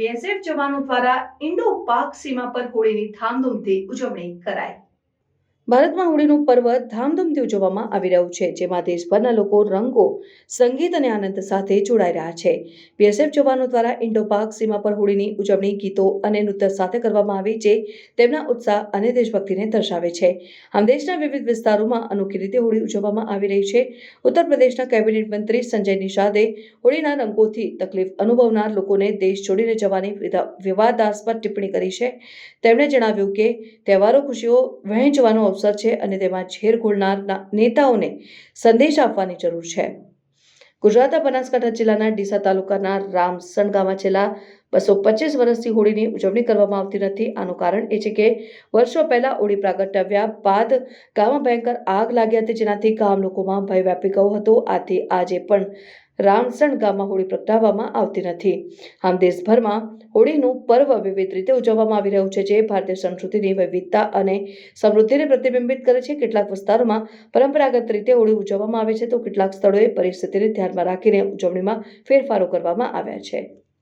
BSF જવાનો દ્વારા Indo પાક સીમા પર હોળીની ધામધૂમથી ઉજવણી કરાઈ. ભારતમાં હોળીનું પર્વ ધામધૂમથી ઉજવવામાં આવી રહ્યું છે, જેમાં દેશભરના લોકો રંગો, સંગીત અને આનંદ સાથે જોડાઈ રહ્યા છે. બીએસએફ જવાનો દ્વારા ઇન્ડો પાક સીમા પર હોળીની ઉજવણી, ગીતો અને નૃત્ય સાથે કરવામાં આવી જે તેમના ઉત્સાહ અને દેશભક્તિને દર્શાવે છે. આમ દેશના વિવિધ વિસ્તારોમાં અનોખી રીતે હોળી ઉજવવામાં આવી રહી છે. ઉત્તર પ્રદેશના કેબિનેટ મંત્રી સંજય નિષાદે હોળીના રંગોથી તકલીફ અનુભવનાર લોકોને દેશ છોડીને જવાની વિવાદાસ્પદ ટિપ્પણી કરી છે. તેમણે જણાવ્યું કે, તહેવારો, ખુશીઓ વહેંચવાનો અવસર છે અને તેમાં ઝેર ઘોળનાર નેતાઓને સંદેશ આપવાની જરૂર છે. ગુજરાતના બનાસકાંઠા જિલ્લાના ડીસા તાલુકાના રામસણ ગામમાં છેલ્લા બસો પચીસ વર્ષથી હોળીની ઉજવણી કરવામાં આવતી નથી. આનું કારણ એ છે કે વર્ષો પહેલા હોળી પ્રાગટ્યવ્યા બાદ ગામમાં ભયંકર આગ લાગી હતી, જેનાથી ગામ લોકોમાં ભય વ્યાપી ગયો હતો. આથી આજે પણ રામસણ ગામમાં હોળી પ્રગટાવવામાં આવતી નથી. આમ દેશભરમાં હોળીનું પર્વ વિવિધ રીતે ઉજવવામાં આવી રહ્યું છે, જે ભારતીય સંસ્કૃતિની વિવિધતા અને સમૃદ્ધિને પ્રતિબિંબિત કરે છે. કેટલાક વિસ્તારોમાં પરંપરાગત રીતે હોળી ઉજવવામાં આવે છે, તો કેટલાક સ્થળોએ પરિસ્થિતિને ધ્યાનમાં રાખીને ઉજવણીમાં ફેરફારો કરવામાં આવ્યા છે.